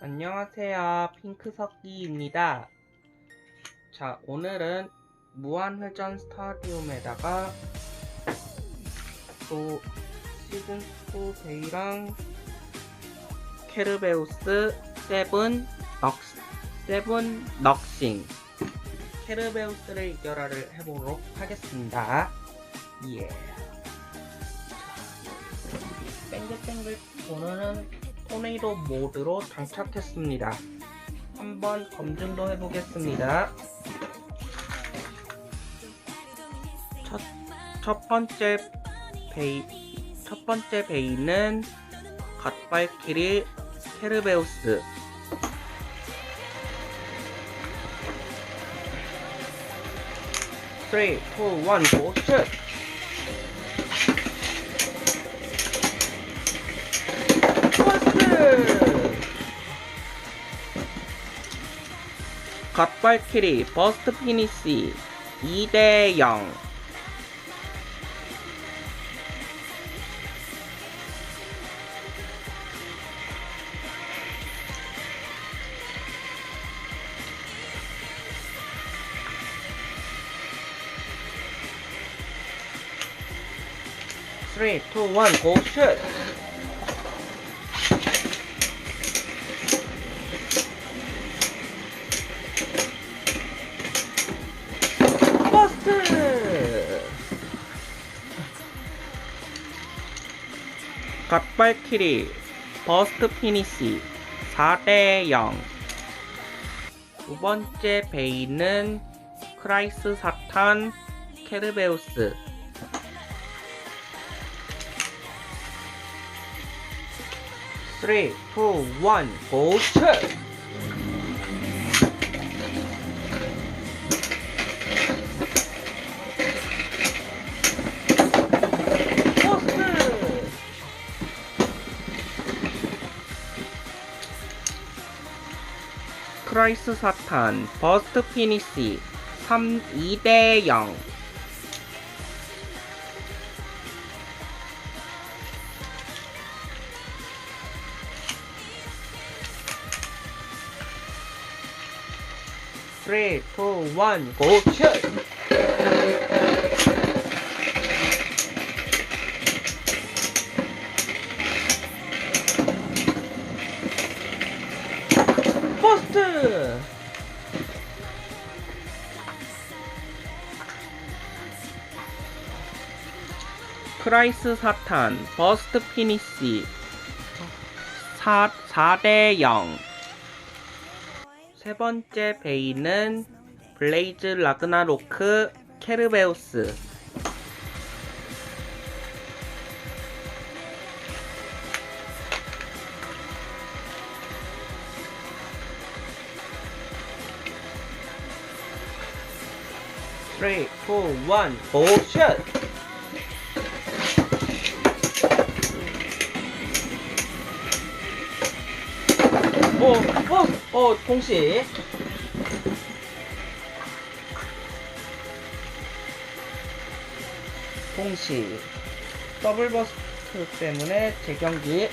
안녕하세요. 핑크석기입니다. 자, 오늘은 무한회전 스타디움에다가 또 시즌2 데이랑 케르베우스 세븐 넉스, 세븐 넉싱 케르베우스를 이겨라를 해보도록 하겠습니다. 예. 자, 뱅글뱅글 오늘은 토네이도 모드로 장착했습니다. 한번 검증도 해보겠습니다. 첫, 첫 번째 베이, 첫 번째 베이는 갓발키리 케르베우스. Three, shoot! 갓발키리 버스트 피니시 2대0 3, 2, 1, go! 갓발키리 버스트 피니시 4대0 두 번째 베이는 크라이스 사탄 케르베우스 Three, two, one, go shoot! 크라이스 사탄 버스트 피니시 3, 2대 0 3, 2, 1, go shoot! 크라이스 사탄 버스트 피니시 4, 4대 0 세 번째 베이는 블레이즈 라그나로크 케르베우스 Three, two, one, go shoot! 어, 어, 어, 동시. 동시. 더블 버스트 때문에 재경기.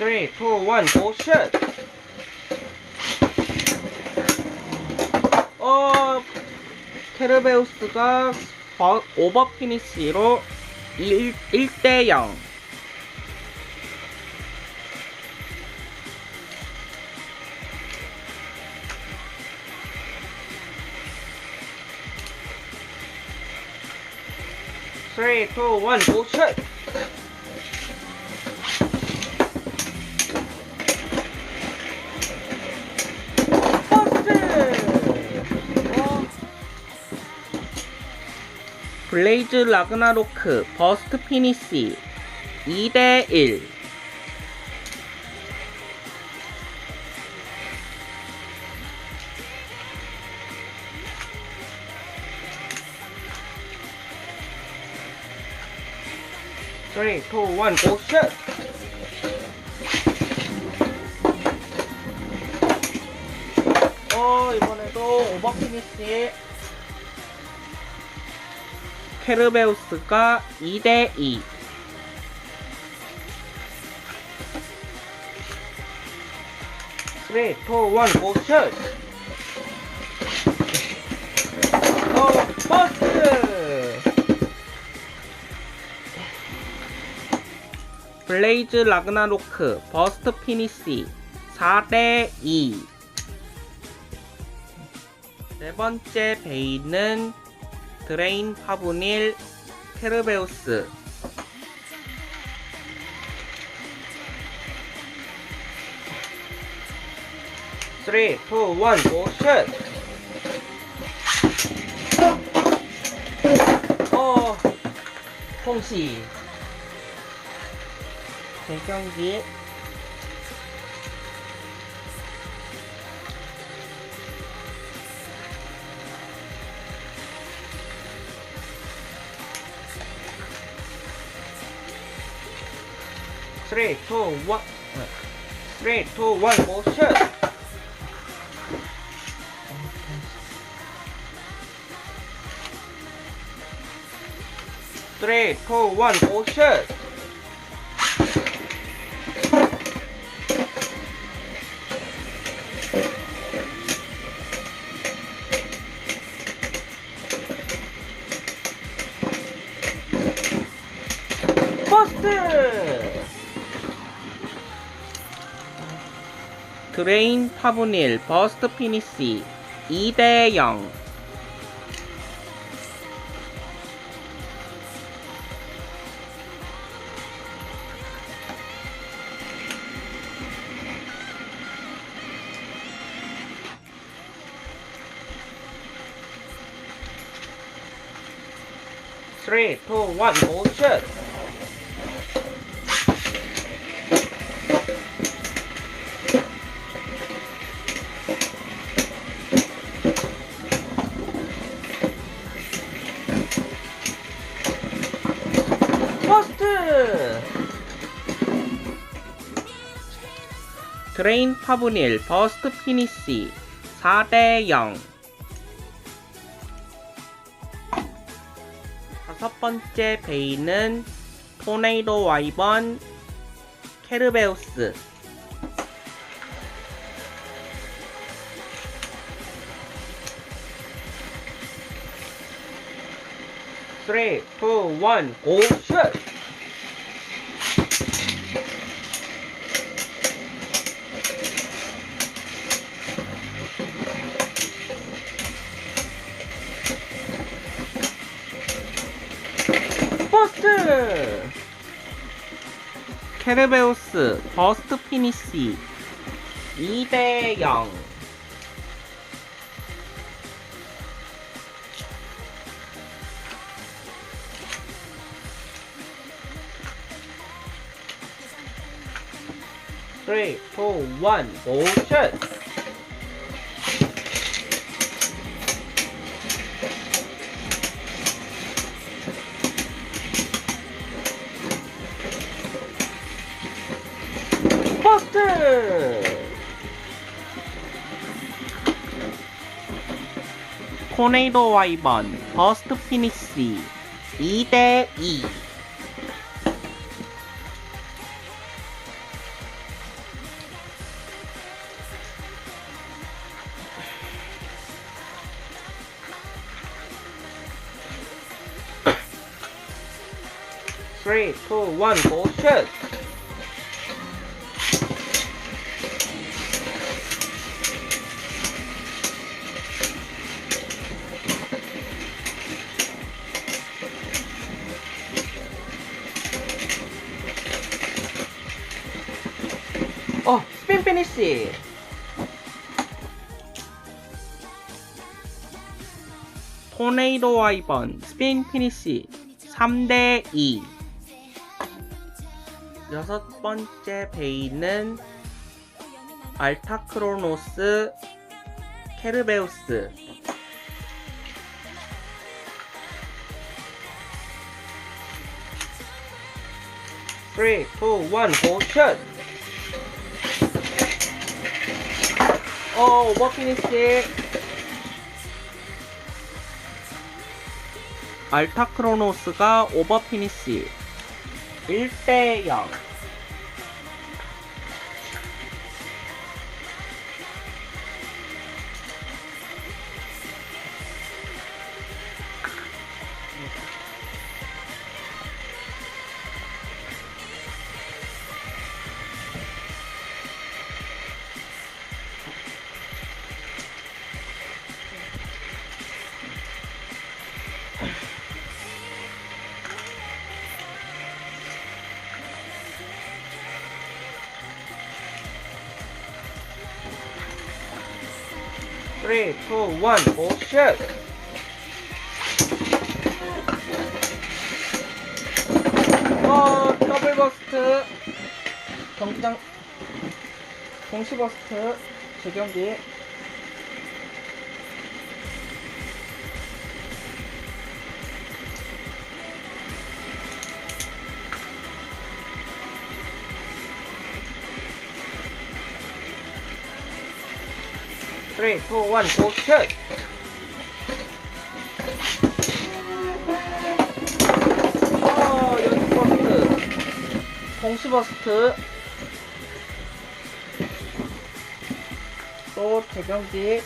Three, two, one, go shoot! 어, 케르베우스가 버- 오버 피니시로 1, 1대 0. Three, two, one, go shoot! 블레이즈 라그나로크 버스트 피니시 2대1 3, 2, 1, go shoot! 어, 이번에도 오버 피니시 케르베우스가 2대2 3, 2, 1, 고슛! 어, 버스! 블레이즈 라그나로크 버스트 피니시 4대2 네 번째 베이는 드레인 파브닐 케르베우스 쓰리, 투, 원, 고, 슛! 어, 홍시. 재경기. 쓰리, 투, 원. 쓰리, 투, 원, 고, 슛! 쓰리, 투, 드레인 파브닐 버스트 피니시 2대 0 3, 2, 1, 모션! 드레인 파브닐 버스트 피니시 4대 0 다섯 번째 베이는 토네이도 와이번 케르베우스 쓰리, 투, 원, 고, 케르베우스 버스트 피니시 2대 0 3, 2, 1, 모션! 토네이도 와이번 버스트 피니시 2대2 3, 2, 1, 고슛! 어, 스핀 피니시. 토네이도 와이번 스핀 피니시 3대 2. 여섯 번째 베이는 알타크로노스 케르베우스 쓰리, 투, 원, 고 어, 오버 피니시. 알타크로노스가 오버 피니시 1대 0 3, 2, 1, 고 슛! 어, 더블 버스트. 경기장, 동시 버스트. 재경기. three, two, one, go, shoot! 어, 여기 버스트. 공수 버스트. 또 대경지.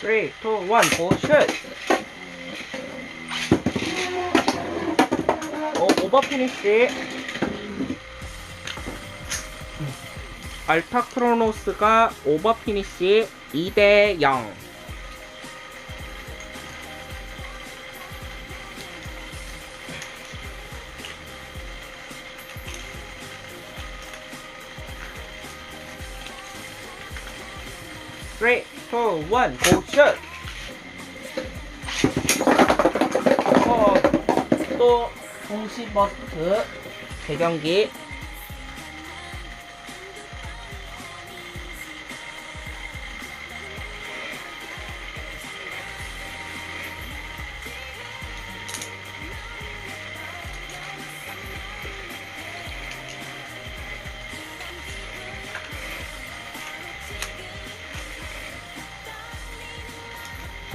3, 2, 1, 고, 슛! 어, 오버 피니쉬! 알타 크로노스가 오버 피니쉬 2대 0. 3, 2, 1, 4, 1, 고 슛! 어, 또 동시버스 배경기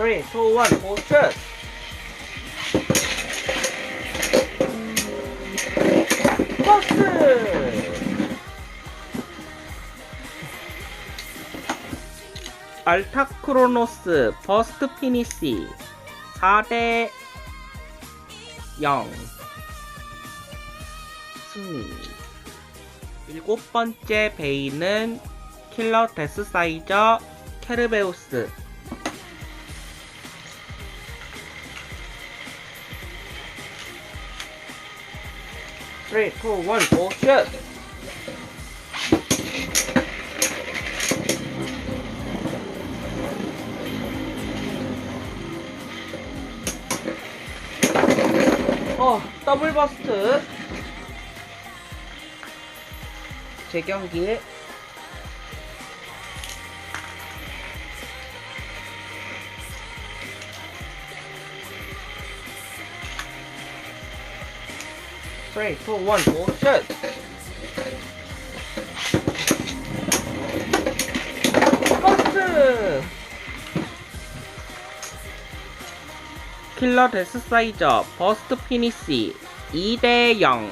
Three, two, one, go shoot! 버스! 알타크로노스 버스트 피니시 4대 0 승리 일곱 번째 베이는 킬러 데스사이저 케르베우스 Three, two, one, go shoot! 어, 더블 버스트. 재경기. Three, two, one, go shoot! 버스트! 킬러 데스 사이저 버스트 피니시 2대 0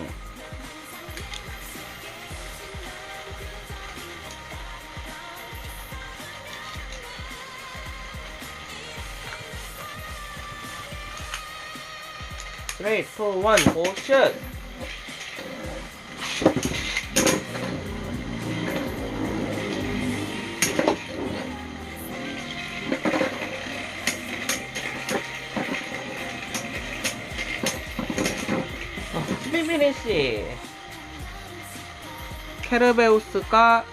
3, 2, 1, 고 슛! 피니시 케르베우스가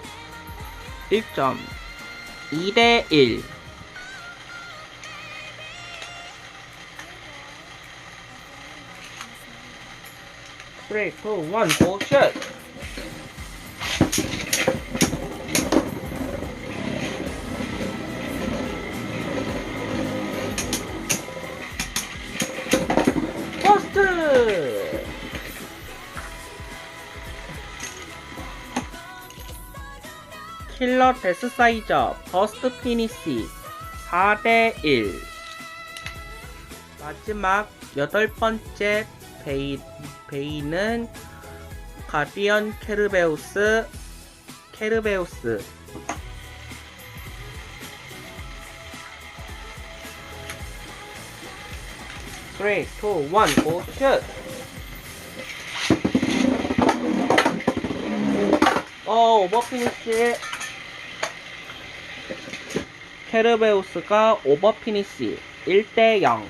1점 2대 1 3, 2, 1, 고 슛! 킬러 데스사이저 버스트 피니시 4대1 마지막 여덟 번째 베이, 베이는 가디언 케르베우스 케르베우스 Three, two, one, go shoot! 어, 오버피니시. 케르베우스가 오버 피니시 1대 0.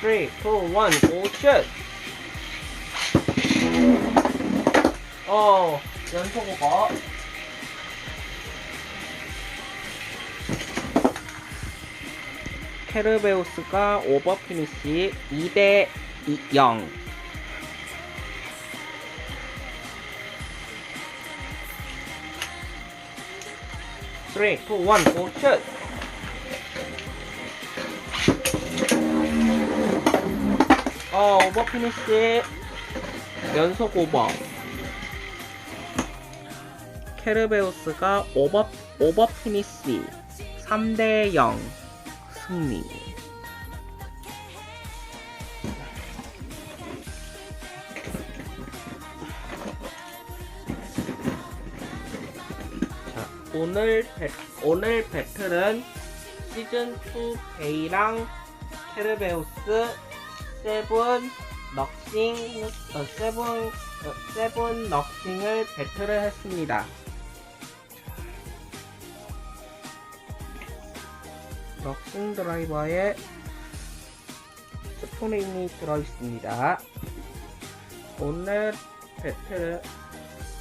Three, two, one, go shoot! 어, 연속 오버. 케르베우스가 오버 피니시 2대 0. Three, two, one, go shoot! 어, 오버 피니시 연속 오버. 케르베우스가 오버 오버 피니시 3대 0 승리. 오늘 배, 오늘 배틀은 시즌 2 베이랑 케르베우스 세븐 넉싱 어, 세븐 어, 세븐 넉싱을 배틀을 했습니다. 럭싱 드라이버에 스프링이 들어있습니다. 오늘 배틀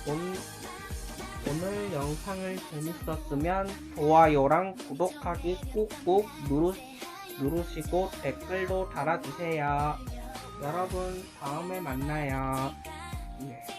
온, 오늘 영상을 재밌었으면 좋아요랑 구독하기 꾹꾹 누르, 누르시고 댓글도 달아주세요. 여러분 다음에 만나요. 예.